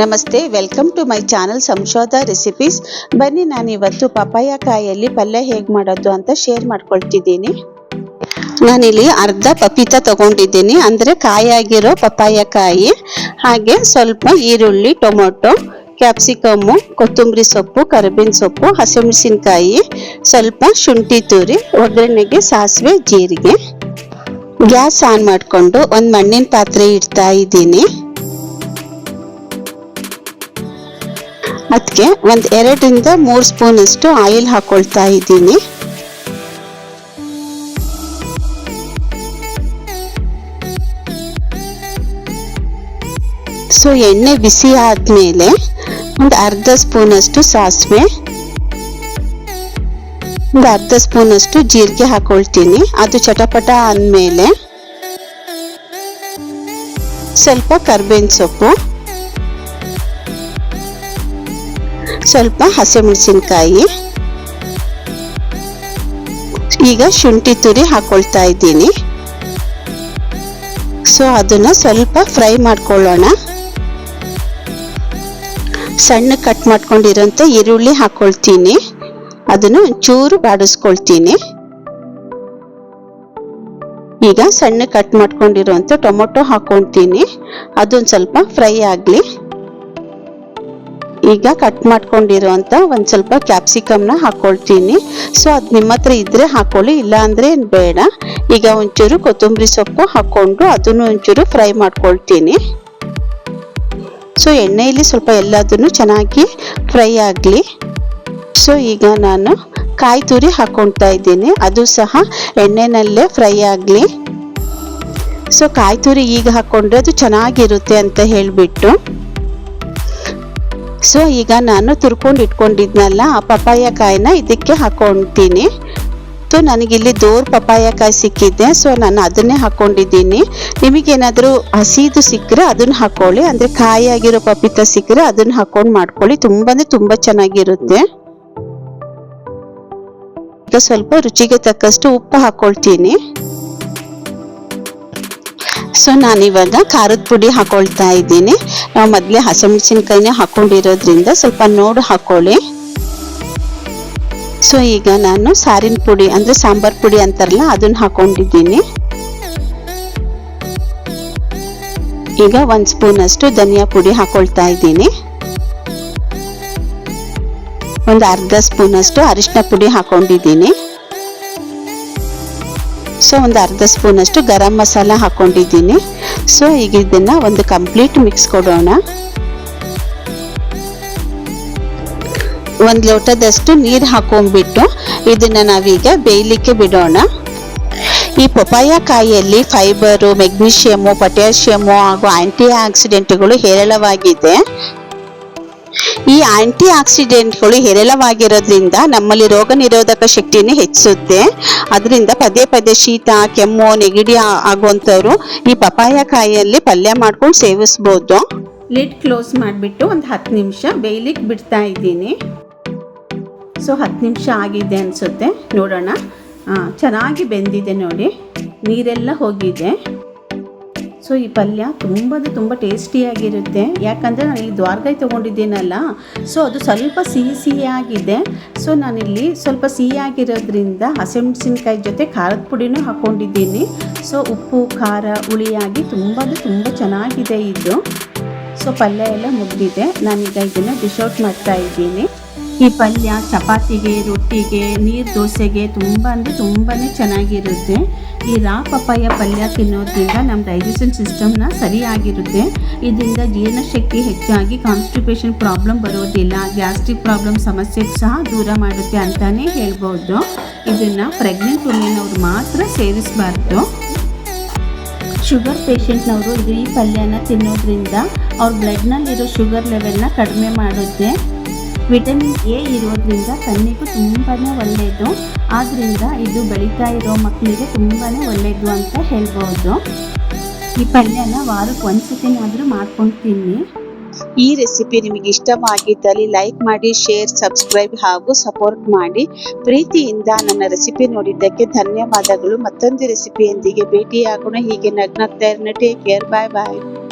ನಮಸ್ತೆ welcome to my channel Samshodha recipes ಬನ್ನಿ, ನಾನು ಇವತ್ತು ಪಪಾಯ ಕಾಯಲ್ಲಿ ಪಲ್ಯ ಹೇಗೆ ಮಾಡೋದು ಅಂತ ಶೇರ್ ಮಾಡ್ಕೊಳ್ತಿದ್ದೀನಿ. ನಾನಿಲ್ಲಿ ಅರ್ಧ ಪಪೀತ ತಗೊಂಡಿದ್ದೀನಿ, ಅಂದರೆ ಕಾಯಾಗಿರೋ ಪಪಾಯ ಕಾಯಿ, ಹಾಗೆ ಸ್ವಲ್ಪ ಈರುಳ್ಳಿ, ಟೊಮೊಟೊ, ಕ್ಯಾಪ್ಸಿಕಮ್ಮು, ಕೊತ್ತಂಬರಿ ಸೊಪ್ಪು, ಕರಿಬೇವಿನ ಸೊಪ್ಪು, ಹಸಿಮೆಣಸಿನ್ಕಾಯಿ, ಸ್ವಲ್ಪ ಶುಂಠಿ ತುರಿ, ಒಗ್ಗರಣೆಗೆ ಸಾಸಿವೆ, ಜೀರಿಗೆ. ಗ್ಯಾಸ್ ಆನ್ ಮಾಡಿಕೊಂಡು ಒಂದು ಮಣ್ಣಿನ ಪಾತ್ರೆ ಇಡ್ತಾ ಇದ್ದೀನಿ. ಅದಕ್ಕೆ ಒಂದು ಎರಡರಿಂದ ಮೂರು ಸ್ಪೂನ್ ಅಷ್ಟು ಆಯಿಲ್ ಹಾಕೊಳ್ತಾ ಇದ್ದೀನಿ. ಸೊ ಎಣ್ಣೆ ಬಿಸಿ ಆದಮೇಲೆ ಒಂದು ಅರ್ಧ ಸ್ಪೂನ್ ಅಷ್ಟು ಸಾಸಿವೆ, ಒಂದು ಅರ್ಧ ಸ್ಪೂನ್ ಅಷ್ಟು ಜೀರಿಗೆ ಹಾಕೊಳ್ತೀನಿ. ಅದು ಚಟಪಟ ಅಂದಮೇಲೆ ಸ್ವಲ್ಪ ಕರ್ಬೇವಿನ ಸೊಪ್ಪು ಸ್ವಲ್ಪ ಹಸಿಮೆಣಸಿನ್ಕಾಯಿ ಈಗ ಶುಂಠಿ ತುರಿ ಹಾಕೊಳ್ತಾ ಇದ್ದೀನಿ. ಸೊ ಅದನ್ನ ಸ್ವಲ್ಪ ಫ್ರೈ ಮಾಡ್ಕೊಳ್ಳೋಣ. ಸಣ್ಣ ಕಟ್ ಮಾಡ್ಕೊಂಡಿರೋಂಥ ಈರುಳ್ಳಿ ಹಾಕೊಳ್ತೀನಿ. ಅದನ್ನು ಚೂರು ಬಾಡಿಸ್ಕೊಳ್ತೀನಿ. ಈಗ ಸಣ್ಣ ಕಟ್ ಮಾಡ್ಕೊಂಡಿರೋಂಥ ಟೊಮೊಟೊ ಹಾಕೊಳ್ತೀನಿ. ಅದೊಂದು ಸ್ವಲ್ಪ ಫ್ರೈ ಆಗಲಿ. ಈಗ ಕಟ್ ಮಾಡ್ಕೊಂಡಿರುವಂಥ ಒಂದು ಸ್ವಲ್ಪ ಕ್ಯಾಪ್ಸಿಕಮ್ನ ಹಾಕ್ಕೊಳ್ತೀನಿ ಸೊ ಅದು ನಿಮ್ಮ ಹತ್ರ ಇದ್ರೆ ಹಾಕೊಳ್ಳಿ ಇಲ್ಲ ಅಂದ್ರೆ ಬೇಡ. ಈಗ ಒಂಚೂರು ಕೊತ್ತಂಬರಿ ಸೊಪ್ಪು ಹಾಕ್ಕೊಂಡು ಅದನ್ನು ಒಂಚೂರು ಫ್ರೈ ಮಾಡ್ಕೊಳ್ತೀನಿ. ಸೊ ಎಣ್ಣೆಯಲ್ಲಿ ಸ್ವಲ್ಪ ಎಲ್ಲದನ್ನು ಚೆನ್ನಾಗಿ ಫ್ರೈ ಆಗಲಿ. ಸೊ ಈಗ ನಾನು ಕಾಯಿ ತುರಿ ಹಾಕೊಳ್ತಾ ಇದ್ದೀನಿ. ಅದು ಸಹ ಎಣ್ಣೆನಲ್ಲೇ ಫ್ರೈ ಆಗಲಿ. ಸೊ ಕಾಯಿ ತುರಿ ಈಗ ಹಾಕೊಂಡ್ರೆ ಅದು ಚೆನ್ನಾಗಿರುತ್ತೆ ಅಂತ ಹೇಳಿಬಿಟ್ಟು. ಸೊ, ಈಗ ನಾನು ತುರ್ಕೊಂಡು ಇಟ್ಕೊಂಡಿದ್ನಲ್ಲ, ಆ ಪಪಾಯ ಕಾಯಿನ ಇದಕ್ಕೆ ಹಾಕೊಳ್ತೀನಿ ಸೊ ನನಗಿಲ್ಲಿ ದೋರ್ ಪಪ್ಪಾಯಕಾಯಿ ಕಾಯಿ ಸಿಕ್ಕಿದೆ ಸೊ ನಾನು ಅದನ್ನೇ ಹಾಕೊಂಡಿದ್ದೀನಿ. ನಿಮಗೇನಾದರೂ ಹಸಿದು ಸಿಕ್ಕರೆ ಅದನ್ನ ಹಾಕೊಳ್ಳಿ, ಅಂದರೆ ಕಾಯಿಯಾಗಿರೋ ಪಪೀತ ಸಿಕ್ಕರೆ ಅದನ್ನ ಹಾಕೊಂಡು ಮಾಡ್ಕೊಳ್ಳಿ ತುಂಬ ಅಂದರೆ ತುಂಬ ಚೆನ್ನಾಗಿರುತ್ತೆ. ಈಗ ಸ್ವಲ್ಪ ರುಚಿಗೆ ತಕ್ಕಷ್ಟು ಉಪ್ಪು ಹಾಕೊಳ್ತೀನಿ. ಸೊ ನಾನಿವಾಗ ಖಾರದ ಪುಡಿ ಹಾಕೊಳ್ತಾ ಇದ್ದೀನಿ. ನಾವು ಮೊದಲೇ ಹಸಿಮೆಣಸಿನ್ಕಾಯಿನೇ ಹಾಕೊಂಡಿರೋದ್ರಿಂದ ಸ್ವಲ್ಪ ನೋಡು ಹಾಕೊಳ್ಳಿ. ಸೊ ಈಗ ನಾನು ಸಾರಿನ ಪುಡಿ ಅಂದರೆ ಸಾಂಬಾರ್ ಪುಡಿ ಅಂತಾರಲ್ಲ, ಅದನ್ನ ಹಾಕೊಂಡಿದ್ದೀನಿ. ಈಗ ಒಂದು ಸ್ಪೂನ್ ಅಷ್ಟು ಧನಿಯಾ ಪುಡಿ ಹಾಕೊಳ್ತಾ ಇದ್ದೀನಿ. ಒಂದು ಅರ್ಧ ಸ್ಪೂನ್ ಅಷ್ಟು ಅರಿಶಿನ ಪುಡಿ ಹಾಕೊಂಡಿದ್ದೀನಿ. ಸೊ ಒಂದು ಅರ್ಧ ಸ್ಪೂನ್ ಅಷ್ಟು ಗರಂ ಮಸಾಲ ಹಾಕೊಂಡಿದ್ದೀನಿ. ಸೊ ಈಗ ಇದನ್ನು ಒಂದು ಕಂಪ್ಲೀಟ್ ಮಿಕ್ಸ್ ಕೊಡೋಣ. ಒಂದು ಲೋಟದಷ್ಟು ನೀರು ಹಾಕೊಂಡ್ಬಿಟ್ಟು ಇದನ್ನು ನಾವೀಗ ಬೇಯಲಿಕ್ಕೆ ಬಿಡೋಣ. ಈ ಪಪಾಯ ಕಾಯಿಯಲ್ಲಿ ಫೈಬರು ಮೆಗ್ನೀಷಿಯಮು ಪೊಟ್ಯಾಷಿಯಮು ಹಾಗೂ ಆಂಟಿ ಆಕ್ಸಿಡೆಂಟ್ಗಳು ಹೇರಳವಾಗಿದೆ. ಈ ಆಂಟಿ ಆಕ್ಸಿಡೆಂಟ್ಗಳು ಹೇರಳವಾಗಿರೋದ್ರಿಂದ ನಮ್ಮಲ್ಲಿ ರೋಗ ನಿರೋಧಕ ಶಕ್ತಿಯನ್ನು ಹೆಚ್ಚಿಸುತ್ತೆ. ಅದರಿಂದ ಪದೇ ಪದೇ ಶೀತ, ಕೆಮ್ಮು, ನೆಗಡಿ ಆಗುವಂಥವ್ರು ಈ ಪಪಾಯ ಕಾಯಿಯಲ್ಲಿ ಪಲ್ಯ ಮಾಡ್ಕೊಂಡು ಸೇವಿಸ್ಬೋದು. ಲಿಡ್ ಕ್ಲೋಸ್ ಮಾಡಿಬಿಟ್ಟು ಒಂದು ಹತ್ತು ನಿಮಿಷ ಬೇಯ್ಲಿಕ್ಕೆ ಬಿಡ್ತಾ ಇದ್ದೀನಿ. ಸೊ, ಹತ್ತು ನಿಮಿಷ ಆಗಿದೆ ಅನಿಸುತ್ತೆ. ನೋಡೋಣ. ಚೆನ್ನಾಗಿ ಬೆಂದಿದೆ ನೋಡಿ. ನೀರೆಲ್ಲ ಹೋಗಿದೆ. ಸೊ ಈ ಪಲ್ಯ ತುಂಬ ತುಂಬ ಟೇಸ್ಟಿಯಾಗಿರುತ್ತೆ. ಯಾಕಂದರೆ ನಾನು ಇಲ್ಲಿ ದ್ವಾರಕಾಯಿ ತೊಗೊಂಡಿದ್ದೀನಲ್ಲ, ಸೊ ಅದು ಸ್ವಲ್ಪ ಸಿಹಿ ಸಿಹಿಯಾಗಿದೆ ಸೊ ನಾನಿಲ್ಲಿ ಸ್ವಲ್ಪ ಸಿಹಿಯಾಗಿರೋದ್ರಿಂದ ಹಸಿಮೆಣಸಿನ್ಕಾಯಿ ಜೊತೆ ಖಾರದ ಪುಡಿನೂ ಹಾಕ್ಕೊಂಡಿದ್ದೀನಿ ಸೊ ಉಪ್ಪು, ಖಾರ, ಹುಳಿಯಾಗಿ ತುಂಬ ತುಂಬ ಚೆನ್ನಾಗಿದೆ ಇದು. ಸೊ ಪಲ್ಯ ಎಲ್ಲ ಮುಗಿದಿದೆ. ನಾನೀಗ ಇದನ್ನು ಡಿಶ್ ಔಟ್ ಮಾಡ್ತಾ ಇದ್ದೀನಿ. ಈ ಪಲ್ಯ, ಚಪಾತಿಗೆ, ರೊಟ್ಟಿಗೆ, ನೀರು ದೋಸೆಗೆ ತುಂಬ ಅಂದರೆ ತುಂಬಾ ಚೆನ್ನಾಗಿರುತ್ತೆ. ಈ ರಾ ಪಪ್ಪಾಯ ಪಲ್ಯ ತಿನ್ನೋದ್ರಿಂದ ನಮ್ಮ ಡೈಜೆಷನ್ ಸಿಸ್ಟಮ್ನ ಸರಿಯಾಗಿರುತ್ತೆ. ಇದರಿಂದ ಜೀರ್ಣಶಕ್ತಿ ಹೆಚ್ಚಾಗಿ ಕಾನ್ಸ್ಟಿಪೇಷನ್ ಪ್ರಾಬ್ಲಮ್ ಬರೋದಿಲ್ಲ ಗ್ಯಾಸ್ಟ್ರಿಕ್ ಪ್ರಾಬ್ಲಮ್ ಸಮಸ್ಯೆ ಸಹ ದೂರ ಮಾಡುತ್ತೆ ಅಂತಲೇ ಹೇಳ್ಬೋದು. ಇದನ್ನು ಪ್ರೆಗ್ನೆಂಟ್ ವುಮೆನ್ ಮಾತ್ರ ಸೇವಿಸಬಾರ್ದು. ಶುಗರ್ ಪೇಷೆಂಟ್ನವರು ಇದು ಈ ಪಲ್ಯನ ತಿನ್ನೋದ್ರಿಂದ ಅವ್ರ ಬ್ಲಡ್ನಲ್ಲಿರೋ ಶುಗರ್ ಲೆವೆಲ್ನ ಕಡಿಮೆ ಮಾಡುತ್ತೆ. ವಿಟಮಿನ್ ಎ ಇರೋದ್ರಿಂದ ಕಣ್ಣಿಗೂ ತುಂಬಾ ಒಳ್ಳೆಯದು ಆದ್ದರಿಂದ ಇದು ಬೆಳೀತಾ ಇರೋ ಮಕ್ಕಳಿಗೆ ತುಂಬಾ ಒಳ್ಳೆಯದು ಅಂತ ಹೇಳ್ಬೋದು. ಈ ಪಲ್ಯನ ವಾರಕ್ಕೆ ಒಂದ್ಸತಿನಾದರೂ ಮಾಡ್ಕೊಂಡು ತಿನ್ನಿ ಈ ರೆಸಿಪಿ ನಿಮಗೆ ಇಷ್ಟವಾಗಿದ್ದಲ್ಲಿ ಲೈಕ್ ಮಾಡಿ, ಶೇರ್, ಸಬ್ಸ್ಕ್ರೈಬ್ ಹಾಗೂ ಸಪೋರ್ಟ್ ಮಾಡಿ. ಪ್ರೀತಿಯಿಂದ ನನ್ನ ರೆಸಿಪಿ ನೋಡಿದ್ದಕ್ಕೆ ಧನ್ಯವಾದಗಳು. ಮತ್ತೊಂದು ರೆಸಿಪಿಯೊಂದಿಗೆ ಭೇಟಿಯಾಗೋಣ. ಹೀಗೆ ನಗ್ನಗ್ತಾ ಇರೋಣ ಟೇಕ್ ಕೇರ್, ಬಾಯ್ ಬಾಯ್.